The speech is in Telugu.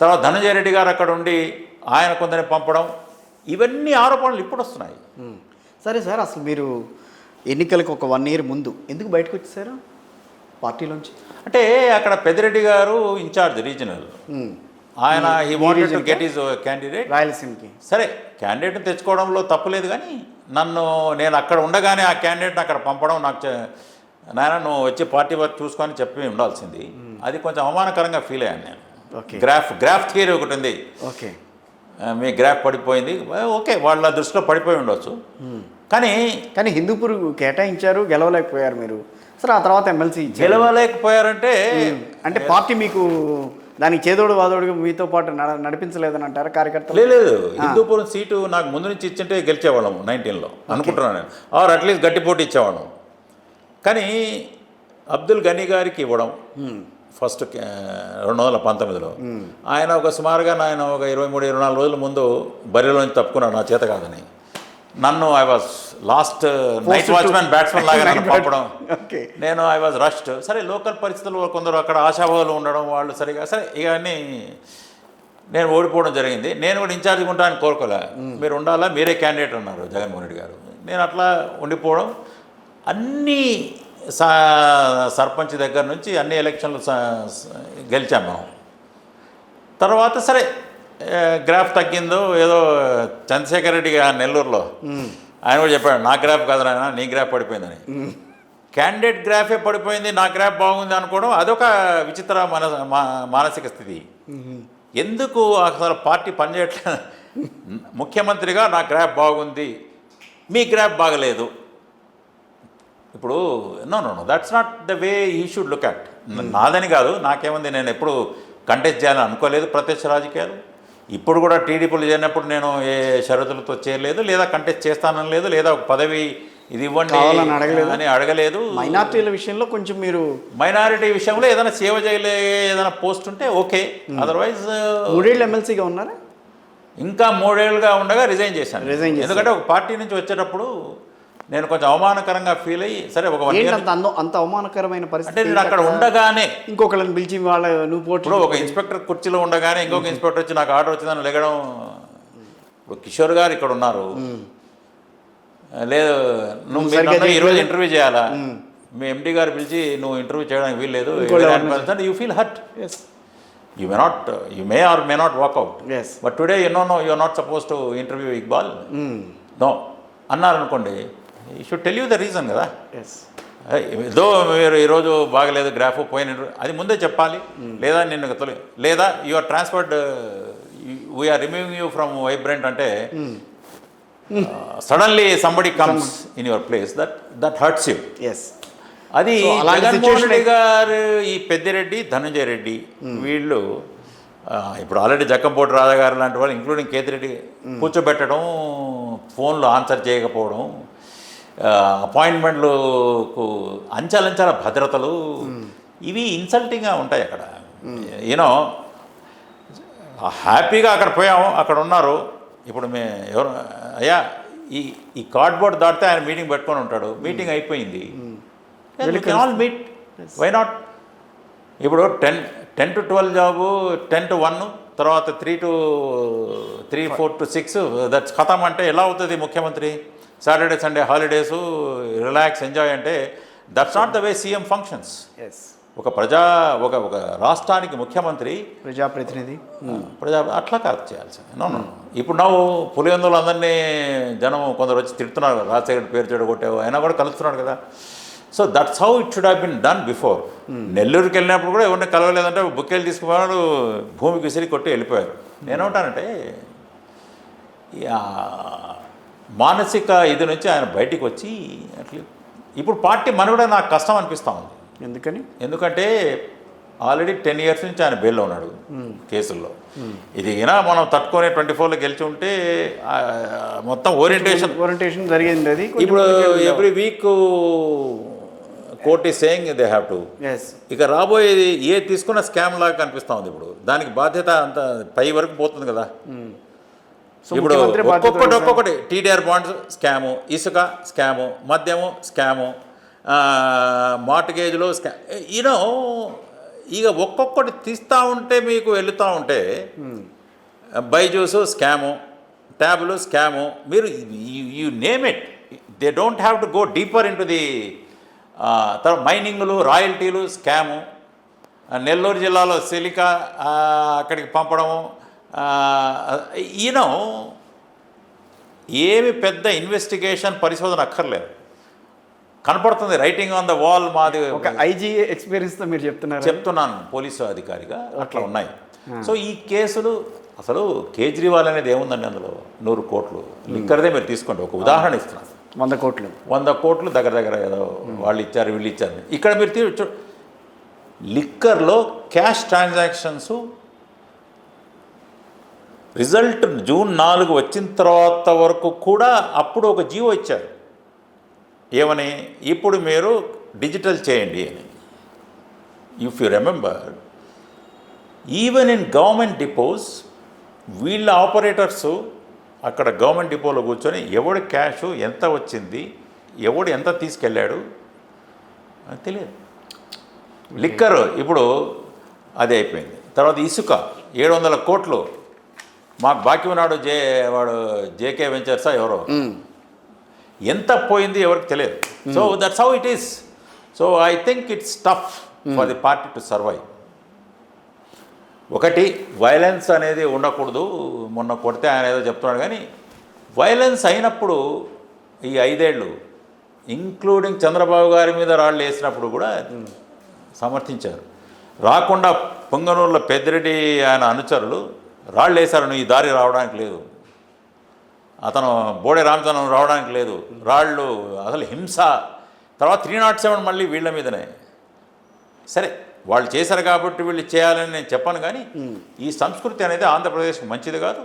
తర్వాత ధనంజయ రెడ్డి గారు అక్కడ ఉండి ఆయన కొందరిని పంపడం ఇవన్నీ ఆరోపణలు ఇప్పుడు వస్తున్నాయి. సరే సార్ అసలు మీరు ఎన్నికలకు ఒక వన్ ఇయర్ ముందు ఎందుకు బయటకు వచ్చేసారు? పార్టీలోంచి? అంటే అక్కడ పెద్దిరెడ్డి గారు ఇన్ఛార్జ్ రీజనల్. ఆయన ఈ wanted to get is candidate రాయలసీమకి. సరే క్యాండిడేట్ని తెచ్చుకోవడంలో తప్పులేదు కానీ నన్ను నేను అక్కడ ఉండగానే ఆ క్యాండిడేట్ని అక్కడ పంపడం నాకు నాయన నువ్వు వచ్చి పార్టీ వర్క్ చూసుకొని చెప్పి ఉండాల్సింది. అది కొంచెం అవమానకరంగా ఫీల్ అయ్యాను నేను. గ్రాఫ్ గ్రాఫ్ థియరీ ఒకటి ఉంది. ఓకే మీ గ్రాఫ్ పడిపోయింది. ఓకే వాళ్ళ దృష్టిలో పడిపోయి ఉండొచ్చు. కానీ కానీ హిందూపూర్ కేటాయించారు గెలవలేకపోయారు మీరు. సరే ఆ తర్వాత ఎమ్మెల్సీ గెలవలేకపోయారంటే అంటే పార్టీ మీకు దానికి చేదోడు వాదోడుగా మీతో పాటు నడ నడిపించలేదని అంటారా కార్యకర్తలు? లేదు హిందూపురం సీటు నాకు ముందు నుంచి ఇచ్చింటే గెలిచేవాళ్ళము నైన్టీన్లో. అనుకుంటున్నాను నేను. ఆర్ అట్లీస్ట్ గట్టి పోటీ ఇచ్చేవాళ్ళం. కానీ అబ్దుల్ గనీ గారికి ఇవ్వడం. ఫస్ట్ రెండు వందల పంతొమ్మిదిలో. ఆయన ఒక సుమారుగా ఆయన ఒక ఇరవై మూడు ఇరవై నాలుగు రోజుల ముందు బరిలోంచి తప్పుకున్నాడు నా చేత కాదని. నన్ను I was last night watchman batsman లాగా నన్ను పంపడం. నేను ఐ వాజ్ రష్డ్ సరే లోకల్ పరిస్థితులు కొందరు అక్కడ ఆశాభావాలు ఉండడం వాళ్ళు సరిగా సరే ఇవన్నీ నేను ఓడిపోవడం జరిగింది. నేను కూడా ఇన్ఛార్జ్గా ఉంటానని కోరుకోలే. మీరు ఉండాలా? మీరే క్యాండిడేట్ అన్నారు జగన్మోహన్ రెడ్డి గారు. నేను అట్లా ఉండిపోవడం అన్ని సర్పంచ్ దగ్గర నుంచి అన్ని ఎలక్షన్లు గెలిచాం మనం తర్వాత సరే గ్రాఫ్ తగ్గిందో ఏదో చంద్రశేఖర్ రెడ్డి గారు నెల్లూరులో. ఆయన కూడా చెప్పాడు నా గ్రాఫ్ కాదు నాయన నీ గ్రాఫ్ పడిపోయిందని. క్యాండిడేట్ గ్రాఫే పడిపోయింది నా గ్రాఫ్ బాగుంది అనుకోవడం అదొక విచిత్ర మన మా- మానసిక స్థితి. ఎందుకు అసలు పార్టీ పనిచేయట్లేదు ముఖ్యమంత్రిగా నా గ్రాఫ్ బాగుంది మీ గ్రాఫ్ బాగలేదు. ఇప్పుడు no no no that's not the way you should look at నాదని కాదు నాకేముంది నేను ఎప్పుడు కంటెస్ట్ చేయాలని అనుకోలేదు ప్రత్యక్ష రాజకీయాలు. ఇప్పుడు కూడా టీడీపీలు చేరినప్పుడు నేను ఏ షరతులతో చేయలేదు లేదా కంటెస్ట్ చేస్తానని లేదు లేదా ఒక పదవి ఇది ఇవ్వండి అడగలేదు. అని అడగలేదు. మైనార్టీల విషయంలో కొంచెం మీరు మైనారిటీ విషయంలో ఏదైనా సేవ చేయలే ఏదైనా పోస్ట్ ఉంటే ఓకే. అదర్వైజ్ మూడేళ్ళు ఎమ్మెల్సీగా ఉన్నారా? ఇంకా మూడేళ్ళుగా ఉండగా రిజైన్ చేశాను. చేశారు. ఎందుకంటే ఒక పార్టీ నుంచి వచ్చేటప్పుడు నేను కొంచెం అవమానకరంగా ఫీల్ అయ్యి సరే ఒక వన్ ఏంటి ఇయర్ అంత అవమానకరమైన అంటే పరిస్థితి నేను అక్కడ ఉండగానే ఇంకొకళ్ళని పిలిచి వాళ్ళ నువ్వు పోటీ ఒక ఇన్స్పెక్టర్ కుర్చీలో ఉండగానే ఇంకొక ఇన్స్పెక్టర్ వచ్చి నాకు ఆర్డర్ వచ్చిందని లెగడం ఇప్పుడు కిషోర్ గారు ఇక్కడ ఉన్నారు. లేదు నువ్వు ఈరోజు. ఇంటర్వ్యూ చేయాలా? మీ ఎండి గారు పిలిచి నువ్వు ఇంటర్వ్యూ చేయడానికి వీల్లేదు you feel hurt you may not you may or may not walkout yes but today you no no you are not supposed to interview Iqbal no అన్నారనుకోండి you should tell you the reason కదా? ఎస్ ఏదో మీరు ఈరోజు బాగలేదు గ్రాఫ్ పోయిన అది ముందే చెప్పాలి. లేదా నిన్ను తొలి లేదా you are transferred we are removing you from vibrant అంటే suddenly somebody comes in your place that that hurts you yes అది జగన్మోహన్ రెడ్డి గారు ఈ పెద్దిరెడ్డి ధనంజయ రెడ్డి వీళ్ళు ఆ, ఇప్పుడు ఆల్రెడీ జక్కంపోటి రాజా గారు లాంటి వాళ్ళు ఇంక్లూడింగ్ కేతిరెడ్డి కూర్చోబెట్టడం ఫోన్లు ఆన్సర్ చేయకపోవడం అపాయింట్మెంట్లకు అంచెలంచెల భద్రతలు ఇవి ఇన్సల్టింగ్గా ఉంటాయి అక్కడ. యూనో హ్యాపీగా అక్కడ పోయాము అక్కడ ఉన్నారు. ఇప్పుడు మే ఎవరు అయ్యా ఈ ఈ కార్డ్బోర్డ్ దాటితే ఆయన మీటింగ్ పెట్టుకొని ఉంటాడు. మీటింగ్ అయిపోయింది. ఆల్ మీట్ వై నాట్ ఇప్పుడు ten ten to twelve job ten to one తర్వాత three to three four to six that's ఖతం అంటే ఎలా అవుతుంది ముఖ్యమంత్రి? Saturday Sunday holidays relax enjoy అంటే that's not the way CM functions. Yes ఒక ప్రజా ఒక ఒక రాష్ట్రానికి ముఖ్యమంత్రి ప్రజాప్రతినిధి. ప్రజా అట్లా కాదు చేయాల్సి నో నో ఇప్పుడు నువ్వు పులివెందులు అందరినీ జనం కొందరు వచ్చి తిడుతున్నారు రాజశేఖర్ పేరు చెడగొట్టావు అయినా కూడా కలుస్తున్నాడు కదా. So that's how it should have been done before నెల్లూరుకి వెళ్ళినప్పుడు కూడా ఎవరిని కలవలేదంటే బుక్కేలు తీసుకున్నాడు భూమికి విసిరి కొట్టి వెళ్ళిపోయారు. నేనేమంటానంటే మానసిక ఇది నుంచి ఆయన బయటికి వచ్చి అట్లా. ఇప్పుడు పార్టీ మనుగడ నాకు కష్టం అనిపిస్తూ ఉంది. ఎందుకని? ఎందుకంటే ఆల్రెడీ టెన్ ఇయర్స్ నుంచి ఆయన బెయిల్లో ఉన్నాడు కేసుల్లో. ఇది అయినా మనం తట్టుకొని ట్వంటీ ఫోర్లో గెలిచి ఉంటే మొత్తం ఓరియంటేషన్. ఓరియంటేషన్ జరిగింది అది. ఇప్పుడు every week court is saying they have to ఇక రాబోయేది ఏ తీసుకున్న స్కామ్ లాగా కనిపిస్తూ ఉంది ఇప్పుడు. దానికి బాధ్యత అంత పై వరకు పోతుంది కదా. ఇప్పుడు ఒక్కొక్కటి. ఒక్కొక్కటి టీడీఆర్ బాండ్స్ స్కాము ఇసుక స్కాము మద్యము స్కాము మార్టిగేజ్లో స్కా యూనో ఇక ఒక్కొక్కటి తీస్తూ ఉంటే మీకు వెళుతూ ఉంటే బైజూసు స్కాము ట్యాబులు స్కాము మీరు you name it they don't have to go deeper into the తర్వాత మైనింగ్లు రాయల్టీలు స్కాము నెల్లూరు జిల్లాలో సిలికా అక్కడికి పంపడము ఈయన ఏమి పెద్ద ఇన్వెస్టిగేషన్ పరిశోధన అక్కర్లేదు. కనపడుతుంది రైటింగ్ ఆన్ ద వాల్ మాది ఒక ఐజీ ఎక్స్పీరియన్స్తో మీరు చెప్తున్నారు. చెప్తున్నాను పోలీసు అధికారిగా అట్లా ఉన్నాయి. సో ఈ కేసులు అసలు కేజ్రీవాల్ అనేది ఏముందండి అందులో? నూరు కోట్లు. లిక్కర్దే మీరు తీసుకోండి. ఒక ఉదాహరణ ఇస్తున్నాను వంద కోట్లు. వంద కోట్లు దగ్గర దగ్గర ఏదో వాళ్ళు ఇచ్చారు వీళ్ళు ఇచ్చారు. ఇక్కడ మీరు లిక్కర్లో క్యాష్ ట్రాన్సాక్షన్స్ రిజల్ట్ జూన్ నాలుగు వచ్చిన తర్వాత వరకు కూడా అప్పుడు ఒక జీవో ఇచ్చారు. ఏమని? ఇప్పుడు మీరు డిజిటల్ చేయండి అని. If you remember even in government depots వీళ్ళ ఆపరేటర్స్ అక్కడ గవర్నమెంట్ డిపోలో కూర్చొని ఎవడి క్యాష్ ఎంత వచ్చింది ఎవడు ఎంత తీసుకెళ్ళాడు అని తెలియదు. లిక్కర్ ఇప్పుడు అది అయిపోయింది. తర్వాత ఇసుక ఏడు వందల కోట్లు మాకు బాకీ ఉన్నాడు జే వాడు జేకే వెంచర్సా ఎవరో. ఎంత పోయింది ఎవరికి తెలియదు. So that's how it is so I think it's tough for the party to survive ఒకటి వైలెన్స్ అనేది ఉండకూడదు. మొన్న కొడితే ఆయన ఏదో చెప్తున్నాడు కానీ వైలెన్స్ అయినప్పుడు ఈ ఐదేళ్ళు ఇంక్లూడింగ్ చంద్రబాబు గారి మీద రాళ్ళు వేసినప్పుడు కూడా సమర్థించారు. రాకుండా పొంగనూరులో పెద్దిరెడ్డి ఆయన అనుచరులు రాళ్ళు వేశారు నువ్వు ఈ దారి రావడానికి లేదు. అతను బోడే రామచంద్రం రావడానికి లేదు. రాళ్ళు అసలు హింస. తర్వాత త్రీ నాట్ సెవెన్ మళ్ళీ వీళ్ళ మీదనే. సరే వాళ్ళు చేశారు కాబట్టి వీళ్ళు చేయాలని నేను చెప్పను కానీ ఈ సంస్కృతి అనేది ఆంధ్రప్రదేశ్కి మంచిది కాదు.